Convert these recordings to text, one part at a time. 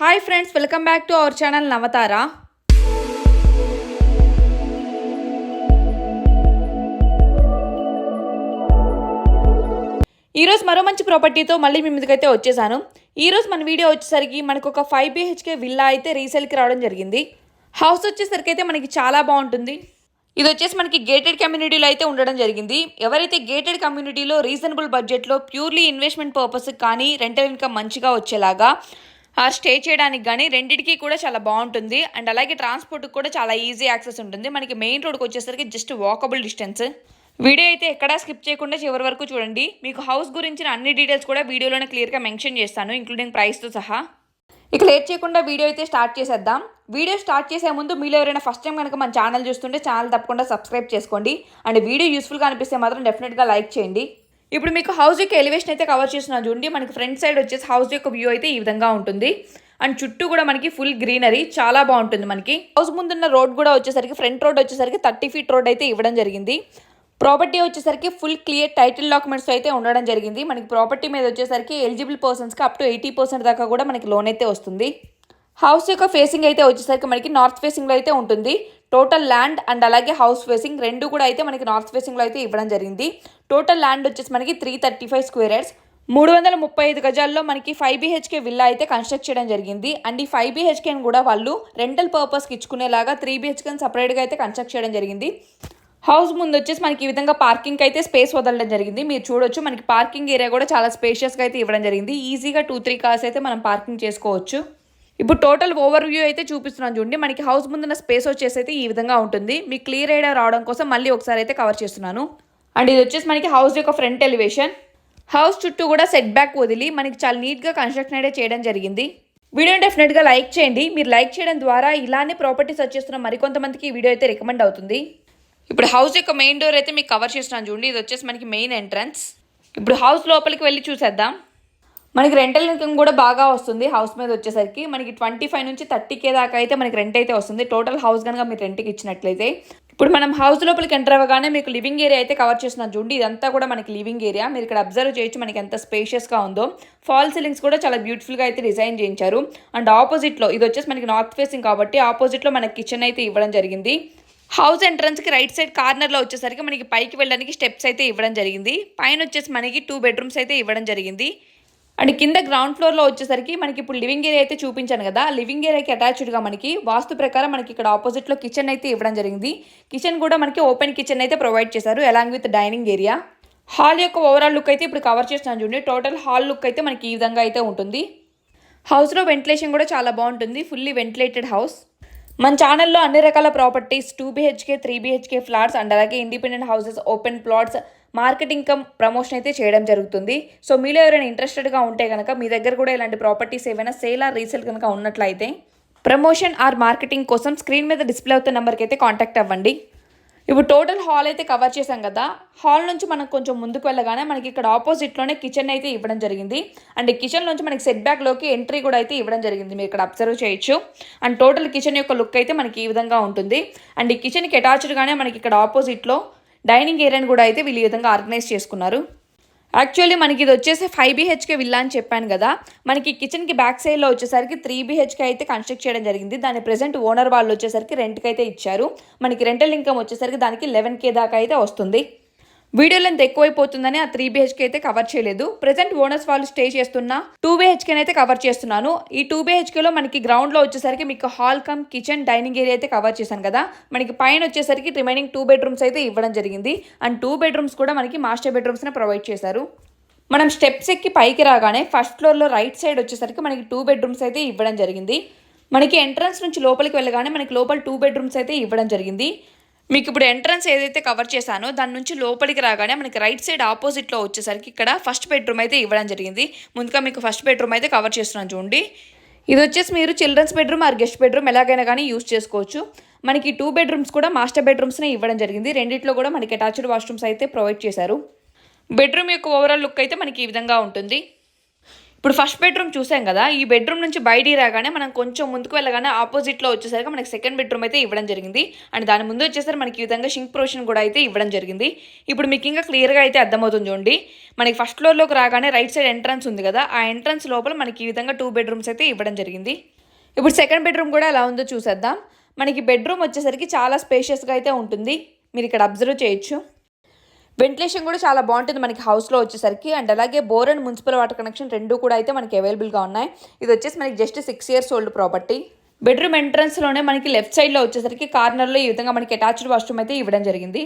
Hi friends welcome back to our channel Navatara ఈరోజు మరో మంచి ప్రాపర్టీతో మళ్ళీ మీ ముందుకైతే వచ్చేసాను. ఈరోజు మన వీడియో వచ్చేసరికి మనకు ఒక ఫైవ్ బిహెచ్కే విల్లా అయితే రీసేల్కి రావడం జరిగింది. హౌస్ వచ్చేసరికి అయితే మనకి చాలా బాగుంటుంది. ఇది వచ్చేసి మనకి గేటెడ్ కమ్యూనిటీలో అయితే ఉండడం జరిగింది. ఎవరైతే గేటెడ్ కమ్యూనిటీలో రీజనబుల్ బడ్జెట్లో ప్యూర్లీ ఇన్వెస్ట్మెంట్ పర్పస్కి కానీ రెంటల్ ఇన్కమ్ మంచిగా వచ్చేలాగా స్టే చేయడానికి కానీ రెండింటికి కూడా చాలా బాగుంటుంది. అండ్ అలాగే ట్రాన్స్పోర్ట్కి కూడా చాలా ఈజీ యాక్సెస్ ఉంటుంది. మనకి మెయిన్ రోడ్కి వచ్చేసరికి జస్ట్ వాకబుల్ డిస్టెన్స్. వీడియో అయితే ఎక్కడా స్కిప్ చేయకుండా చివరి వరకు చూడండి. మీకు హౌస్ గురించిన అన్ని డీటెయిల్స్ కూడా వీడియోలోనే క్లియర్గా మెన్షన్ చేస్తాను ఇంక్లూడింగ్ ప్రైస్తో సహా. ఇక లేట్ చేయకుండా వీడియో అయితే స్టార్ట్ చేసేద్దాం. వీడియో స్టార్ట్ చేసే ముందు మీలో ఎవరైనా ఫస్ట్ టైం కనుక మన ఛానల్ చూస్తుంటే ఛానల్ తప్పకుండా సబ్స్క్రైబ్ చేసుకోండి. అండ్ వీడియో యూస్ఫుల్గా అనిపిస్తే మాత్రం డెఫినెట్గా లైక్ చేయండి. ఇప్పుడు మీకు హౌస్ యొక్క ఎలివేషన్ అయితే కవర్ చేస్తున్నాను చూడండి. మనకి ఫ్రంట్ సైడ్ వచ్చేసి హౌస్ యొక్క వ్యూ అయితే ఈ విధంగా ఉంటుంది. అండ్ చుట్టూ కూడా మనకి ఫుల్ గ్రీనరీ చాలా బాగుంటుంది మనకి. హౌస్ ముందున్న రోడ్ కూడా వచ్చేసరికి ఫ్రంట్ రోడ్ వచ్చేసరికి థర్టీ ఫీట్ రోడ్ అయితే ఇవ్వడం జరిగింది. ప్రాపర్టీ వచ్చేసరికి ఫుల్ క్లియర్ టైటిల్ డాక్యుమెంట్స్ అయితే ఉండడం జరిగింది. మనకి ప్రాపర్టీ మీద వచ్చేసరికి ఎలిజిబుల్ పర్సన్స్కి అప్ టు ఎయిటీ పర్సెంట్ దాకా కూడా మనకి లోన్ అయితే వస్తుంది. హౌస్ యొక్క ఫేసింగ్ అయితే వచ్చేసరికి మనకి నార్త్ ఫేసింగ్లో అయితే ఉంటుంది. టోటల్ ల్యాండ్ అండ్ అలాగే హౌస్ ఫేసింగ్ రెండు కూడా అయితే మనకి నార్త్ ఫేసింగ్లో అయితే ఇవ్వడం జరిగింది. టోటల్ ల్యాండ్ వచ్చేసి మనకి three thirty five square yards మూడు వందల ముప్పై ఐదు గజాల్లో మనకి ఫైవ్ బీహెచ్కే విల్లా అయితే కన్స్ట్రక్ట్ చేయడం జరిగింది. అండ్ ఈ ఫైవ్ బీహెచ్కేని కూడా వాళ్ళు రెంటల్ పర్పస్కి ఇచ్చుకునేలాగా త్రీ బీహెచ్కేని సపరేట్గా అయితే కన్స్ట్రక్ట్ చేయడం జరిగింది. హౌస్ ముందు వచ్చేసి మనకి ఈ విధంగా పార్కింగ్ అయితే స్పేస్ వదలడం జరిగింది. మీరు చూడొచ్చు మనకి పార్కింగ్ ఏరియా కూడా చాలా స్పేషియస్గా అయితే ఇవ్వడం జరిగింది. ఈజీగా టూ త్రీ కార్స్ అయితే మనం పార్కింగ్ చేసుకోవచ్చు. ఇప్పుడు టోటల్ ఓవర్ వ్యూ అయితే చూపిస్తున్నాను చూడండి. మనకి హౌస్ ముందున్న స్పేస్ వచ్చేసి అయితే ఈ విధంగా ఉంటుంది. మీకు క్లియర్ ఐడియా రావడం కోసం మళ్ళీ ఒకసారి అయితే కవర్ చేస్తున్నాను. అండ్ ఇది వచ్చేసి మనకి హౌస్ యొక్క ఫ్రంట్ ఎలివేషన్. హౌస్ చుట్టూ కూడా సెట్ బ్యాక్ వదిలి మనకి చాలా నీట్గా కన్స్ట్రక్షన్ అయితే చేయడం జరిగింది. వీడియోని డెఫినెట్గా లైక్ చేయండి. మీరు లైక్ చేయడం ద్వారా ఇలానే ప్రాపర్టీస్ వచ్చేస్తున్న మరికొంతమందికి ఈ వీడియో అయితే రికమెండ్ అవుతుంది. ఇప్పుడు హౌస్ యొక్క మెయిన్ డోర్ అయితే మీకు కవర్ చేస్తున్నాను చూడండి. ఇది వచ్చేసి మనకి మెయిన్ ఎంట్రన్స్. ఇప్పుడు హౌస్ లోపలికి వెళ్ళి చూసేద్దాం. మనకి రెంటల్ ఇన్కమ్ కూడా బాగా వస్తుంది హౌస్ మీద వచ్చేసరికి. మనకి ట్వంటీ ఫైవ్ నుంచి థర్టీ కే దాకా అయితే మనకి రెంట్ అయితే వస్తుంది. టోటల్ హౌస్ కనుక మీరు రెంట్కి ఇచ్చినట్లయితే. ఇప్పుడు మనం హౌస్ లోపలికి ఎంటర్ అవ్వగానే మీకు లివింగ్ ఏరియా అయితే కవర్ చేసిన చూడండి. ఇదంతా కూడా మనకి లివింగ్ ఏరియా మీరు ఇక్కడ అబ్జర్వ్ చేయొచ్చు మనకి ఎంత స్పేషియస్గా ఉందో. ఫాల్ సీలింగ్స్ కూడా చాలా బ్యూటిఫుల్గా అయితే డిజైన్ చేయించారు. అండ్ ఆపోజిట్లో ఇది వచ్చేసి మనకి నార్త్ ఫేసింగ్ కాబట్టి ఆపోజిట్లో మనకి కిచెన్ అయితే ఇవ్వడం జరిగింది. హౌస్ ఎంట్రన్స్కి రైట్ సైడ్ కార్నర్లో వచ్చేసరికి మనకి పైకి వెళ్ళడానికి స్టెప్స్ అయితే ఇవ్వడం జరిగింది. పైన వచ్చేసి మనకి టూ బెడ్రూమ్స్ అయితే ఇవ్వడం జరిగింది. అండ్ కింద గ్రౌండ్ ఫ్లోర్లో వచ్చేసరికి మనకి ఇప్పుడు లివింగ్ ఏరియా అయితే చూపించాను కదా లివింగ్ ఏరియాకి అటాచ్డ్గా మనకి వాస్తు ప్రకారం మనకి ఇక్కడ ఆపోజిట్లో కిచెన్ అయితే ఇవ్వడం జరిగింది. కిచెన్ కూడా మనకి ఓపెన్ కిచెన్ అయితే ప్రొవైడ్ చేశారు along with dining area hall యొక్క ఓవరాల్ లుక్ అయితే ఇప్పుడు కవర్ చేస్తున్నాను చూడండి. టోటల్ హాల్ లుక్ అయితే మనకి ఈ విధంగా అయితే ఉంటుంది. హౌస్లో వెంటిలేషన్ కూడా చాలా బాగుంటుంది ఫుల్లీ వెంటిలేటెడ్ హౌస్ మన ఛానల్లో అన్ని రకాల properties two BHK three BHK flats and అలాగే independent houses open plots marketing cum promotion అయితే చేయడం జరుగుతుంది. సో మీలో ఎవరైనా ఇంట్రెస్టెడ్గా ఉంటే కనుక మీ దగ్గర కూడా ఇలాంటి ప్రాపర్టీస్ ఏమైనా సేల్ ఆర్ రీసేల్ కనుక ఉన్నట్లయితే ప్రమోషన్ ఆర్ మార్కెటింగ్ కోసం స్క్రీన్ మీద డిస్ప్లే అవుతున్న నెంబర్కి అయితే కాంటాక్ట్ అవ్వండి. ఇప్పుడు టోటల్ హాల్ అయితే కవర్ చేశాం కదా. హాల్ నుంచి మనం కొంచెం ముందుకు వెళ్ళగానే మనకి ఇక్కడ ఆపోజిట్లోనే కిచెన్ అయితే ఇవ్వడం జరిగింది. అండ్ కిచెన్ నుంచి మనకి సెట్ బ్యాక్లోకి ఎంట్రీ కూడా అయితే ఇవ్వడం జరిగింది. మీరు ఇక్కడ అబ్జర్వ్ చేయొచ్చు. అండ్ టోటల్ కిచెన్ యొక్క లుక్ అయితే మనకి ఈ విధంగా ఉంటుంది. అండ్ ఈ కిచెన్కి అటాచ్డ్గానే మనకి ఇక్కడ ఆపోజిట్లో డైనింగ్ ఏరియాని కూడా అయితే వీళ్ళు ఈ విధంగా ఆర్గనైజ్ చేసుకున్నారు. యాక్చువల్లీ మనకి ఇది వచ్చేసి ఫైవ్ బీహెచ్కే విల్లా అని చెప్పాను కదా. మనకి కిచెన్కి బ్యాక్ సైడ్లో వచ్చేసరికి త్రీ బీహెచ్కే అయితే కన్స్ట్రక్ట్ చేయడం జరిగింది. దాని ప్రజెంట్ ఓనర్ వాళ్ళు వచ్చేసరికి రెంట్కి అయితే ఇచ్చారు. మనకి రెంటల్ ఇన్కమ్ వచ్చేసరికి దానికి లెవెన్ కే దాకా అయితే వస్తుంది. వీడియో లెంత్ ఎక్కువైపోతుందని ఆ త్రీ బిహెచ్కే అయితే కవర్ చేయలేదు. ప్రెసెంట్ ఓనర్స్ వాళ్ళు స్టే చేస్తున్న టూ బీహెచ్కే అయితే కవర్ చేస్తున్నాను. ఈ టూ బీహెచ్కేలో మనకి గ్రౌండ్లో వచ్చేసరికి మీకు hall cum kitchen dining area అయితే కవర్ చేశాను కదా. మనకి పైన వచ్చేసరికి రిమైనింగ్ టూ బెడ్రూమ్స్ అయితే ఇవ్వడం జరిగింది. అండ్ టూ బెడ్రూమ్స్ కూడా మనకి మాస్టర్ బెడ్రూమ్స్ని ప్రొవైడ్ చేశారు. మనం స్టెప్స్ ఎక్కి పైకి రాగానే ఫస్ట్ ఫ్లోర్లో రైట్ సైడ్ వచ్చేసరికి మనకి టూ బెడ్రూమ్స్ అయితే ఇవ్వడం జరిగింది. మనకి ఎంట్రన్స్ నుంచి లోపలికి వెళ్ళగానే మనకి లోపల టూ బెడ్రూమ్స్ అయితే ఇవ్వడం జరిగింది. మీకు ఇప్పుడు ఎంట్రన్స్ ఏదైతే కవర్ చేశానో దాని నుంచి లోపలికి రాగానే మనకి రైట్ సైడ్ ఆపోజిట్లో వచ్చేసరికి ఇక్కడ ఫస్ట్ బెడ్రూమ్ అయితే ఇవ్వడం జరిగింది. ముందుగా మీకు ఫస్ట్ బెడ్రూమ్ అయితే కవర్ చేస్తున్నాను చూడండి. ఇది వచ్చేసి మీరు children's bedroom or guest bedroom ఎలాగైనా కానీ యూస్ చేసుకోవచ్చు. మనకి టూ బెడ్రూమ్స్ కూడా మాస్టర్ బెడ్రూమ్స్నే ఇవ్వడం జరిగింది. రెండిట్లో కూడా మనకి అటాచ్డ్ వాష్రూమ్స్ అయితే ప్రొవైడ్ చేశారు. బెడ్రూమ్ యొక్క ఓవరాల్ లుక్ అయితే మనకి ఈ విధంగా ఉంటుంది. ఇప్పుడు ఫస్ట్ బెడ్రూమ్ చూసాం కదా ఈ బెడ్రూమ్ నుంచి బయటికి రాగానే మనం కొంచెం ముందుకు వెళ్ళగానే ఆపోజిట్లో వచ్చేసరికి మనకి సెకండ్ బెడ్రూమ్ అయితే ఇవ్వడం జరిగింది. అండ్ దాని ముందు వచ్చేసరికి మనకి ఈ విధంగా షింక్ ప్రొవిషన్ కూడా అయితే ఇవ్వడం జరిగింది. ఇప్పుడు మీకు ఇంకా క్లియర్గా అయితే అర్థమవుతుంది చూడండి. మనకి ఫస్ట్ ఫ్లోర్లోకి రాగానే రైట్ సైడ్ ఎంట్రన్స్ ఉంది కదా ఆ ఎంట్రన్స్ లోపల మనకి ఈ విధంగా టూ బెడ్రూమ్స్ అయితే ఇవ్వడం జరిగింది. ఇప్పుడు సెకండ్ బెడ్రూమ్ కూడా ఎలా ఉందో చూసేద్దాం. మనకి బెడ్రూమ్ వచ్చేసరికి చాలా స్పేషియస్గా అయితే ఉంటుంది. మీరు ఇక్కడ అబ్జర్వ్ చేయొచ్చు. వెంటిలేషన్ కూడా చాలా బాగుంటుంది మనకి హౌస్లో వచ్చేసరికి. అండ్ అలాగే bore and municipal water connection రెండు కూడా అయితే మనకి అవైలబుల్గా ఉన్నాయి. ఇది వచ్చేసి మనకి just six years old property bedroom ఎంట్రన్స్లోనే మనకి లెఫ్ట్ సైడ్లో వచ్చేసరికి కార్నర్లో ఈ విధంగా మనకి అటాచ్డ్ వాష్రూమ్ అయితే ఇవ్వడం జరిగింది.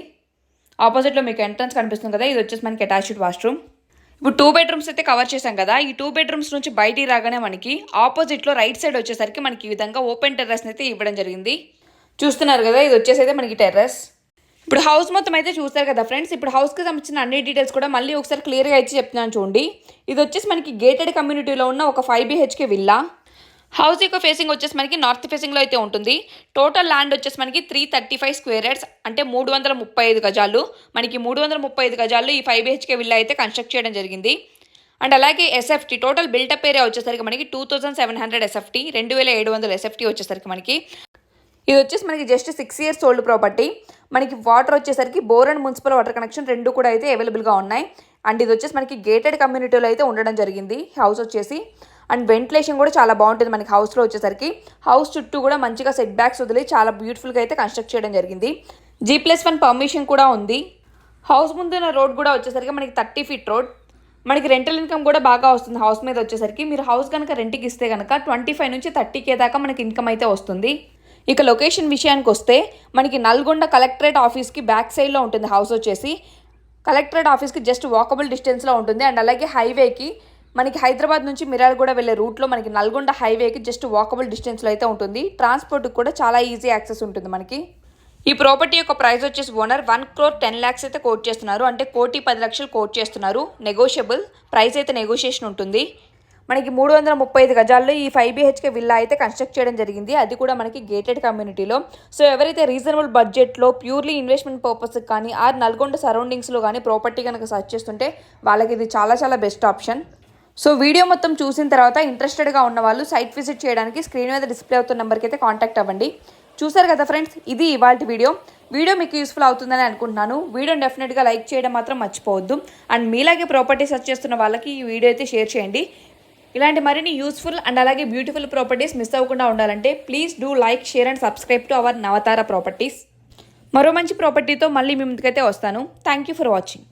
ఆపోజిట్లో మీకు ఎంట్రన్స్ కనిపిస్తుంది కదా ఇది వచ్చేసి మనకి అటాచ్డ్ వాష్రూమ్ ఇప్పుడు టూ బెడ్రూమ్స్ అయితే కవర్ చేశాం కదా ఈ టూ బెడ్రూమ్స్ నుంచి బయటికి రాగానే మనకి ఆపోజిట్లో రైట్ సైడ్ వచ్చేసరికి మనకి ఈ విధంగా ఓపెన్ టెర్రస్ అయితే ఇవ్వడం జరిగింది. చూస్తున్నారు కదా ఇది వచ్చేసి అయితే మనకి టెర్రస్ ఇప్పుడు హౌస్ మొత్తం అయితే చూస్తారు కదా ఫ్రెండ్స్ ఇప్పుడు హౌస్కి సంబంధించిన అన్ని డీటెయిల్స్ కూడా మళ్ళీ ఒకసారి క్లియర్గా అయితే చెప్తున్నాను చూడండి. ఇది వచ్చేసి మనకి గేటెడ్ కమ్యూనిటీలో ఉన్న ఒక ఫైవ్ బీహెచ్కే విల్లా హౌస్ యొక్క ఫేసింగ్ వచ్చేసి మనకి నార్త్ ఫేసింగ్లో అయితే ఉంటుంది. టోటల్ ల్యాండ్ వచ్చేసి మనకి three thirty five square yards అంటే మూడు వందల ముప్పై ఐదు గజాలు. మనకి మూడు వందల ముప్పై ఐదు గజాల్లో ఈ ఫైవ్ బిహెచ్కే విల్లా అయితే కన్స్ట్రక్ట్ చేయడం జరిగింది. అండ్ అలాగే ఎస్ఎఫ్టీ టోటల్ బిల్టప్ ఏరియా వచ్చేసరికి మనకి two thousand seven hundred SFT రెండు వేల ఏడు వందల ఎస్ఎఫ్టీ వచ్చేసరికి మనకి. ఇది వచ్చేసి మనకి just six years old property మనకి వాటర్ వచ్చేసరికి bore and municipal water connection రెండు కూడా అయితే అవైలబుల్గా ఉన్నాయి. అండ్ ఇది వచ్చేసి మనకి గేటెడ్ కమ్యూనిటీలో అయితే ఉండడం జరిగింది. హౌస్ వచ్చేసి. అండ్ వెంటిలేషన్ కూడా చాలా బాగుంటుంది మనకి హౌస్లో వచ్చేసరికి. హౌస్ చుట్టూ కూడా మంచిగా సెట్ బ్యాక్స్ వదిలి చాలా బ్యూటిఫుల్గా అయితే కన్స్ట్రక్ట్ చేయడం జరిగింది. జీ ప్లస్ వన్ పర్మిషన్ కూడా ఉంది. హౌస్ ముందున్న రోడ్ కూడా వచ్చేసరికి మనకి థర్టీ ఫీట్ రోడ్ మనకి రెంటల్ ఇన్కమ్ కూడా బాగా వస్తుంది హౌస్ మీద వచ్చేసరికి. మీరు హౌస్ కనుక రెంట్కి ఇస్తే కనుక ట్వంటీ ఫైవ్ నుంచి థర్టీ కే దాకా మనకి ఇన్కమ్ అయితే వస్తుంది. ఇక లొకేషన్ విషయానికి వస్తే మనకి నల్గొండ కలెక్టరేట్ ఆఫీస్కి బ్యాక్ సైడ్లో ఉంటుంది హౌస్ వచ్చేసి. కలెక్టరేట్ ఆఫీస్కి జస్ట్ వాకబుల్ డిస్టెన్స్లో ఉంటుంది. అండ్ అలాగే హైవేకి మనకి హైదరాబాద్ నుంచి మిరాల్గూడ వెళ్ళే రూట్లో మనకి నల్గొండ హైవేకి జస్ట్ వాకబుల్ డిస్టెన్స్లో అయితే ఉంటుంది. ట్రాన్స్పోర్ట్కి కూడా చాలా ఈజీ యాక్సెస్ ఉంటుంది మనకి. ఈ ప్రాపర్టీ యొక్క ప్రైస్ వచ్చేసి owner one crore ten lakhs అయితే కోట్ చేస్తున్నారు. అంటే కోటి పది లక్షలు కోట్ చేస్తున్నారు. నెగోషియబుల్ ప్రైస్ అయితే నెగోషియేషన్ ఉంటుంది. మనకి మూడు వందల ముప్పై ఐదు గజాల్లో ఈ ఫైవ్ బిహెచ్కే విల్లా అయితే కన్స్ట్రక్ట్ చేయడం జరిగింది. అది కూడా మనకి గేటెడ్ కమ్యూనిటీలో. సో ఎవరైతే రీజనబుల్ బడ్జెట్లో ప్యూర్లీ ఇన్వెస్ట్మెంట్ పర్పస్ కానీ ఆర్ నల్గొండ సరౌండింగ్స్లో కానీ ప్రాపర్టీ కనుక సర్చ్ చేస్తుంటే వాళ్ళకి ఇది చాలా చాలా బెస్ట్ ఆప్షన్. సో వీడియో మొత్తం చూసిన తర్వాత ఇంట్రెస్టెడ్గా ఉన్న వాళ్ళు సైట్ విజిట్ చేయడానికి స్క్రీన్ మీద డిస్ప్లే అవుతున్న నెంబర్కి అయితే కాంటాక్ట్ అవ్వండి. చూసారు కదా ఫ్రెండ్స్ ఇది ఇవాళ వీడియో. వీడియో మీకు యూస్ఫుల్ అవుతుందని అనుకుంటున్నాను. వీడియోని డెఫినెట్గా లైక్ చేయడం మాత్రం మర్చిపోవద్దు. అండ్ మీలాగే ప్రాపర్టీ సెర్చ్ చేస్తున్న వాళ్ళకి ఈ వీడియో అయితే షేర్ చేయండి. ఇలాంటి మరిన్ని యూస్ఫుల్ అండ్ అలాగే బ్యూటిఫుల్ ప్రాపర్టీస్ మిస్ అవ్వకుండా ఉండాలంటే please do like share and subscribe to our Navatara properties మరో మంచి ప్రాపర్టీతో మళ్ళీ మీ ముందుకైతే వస్తాను. Thank you for watching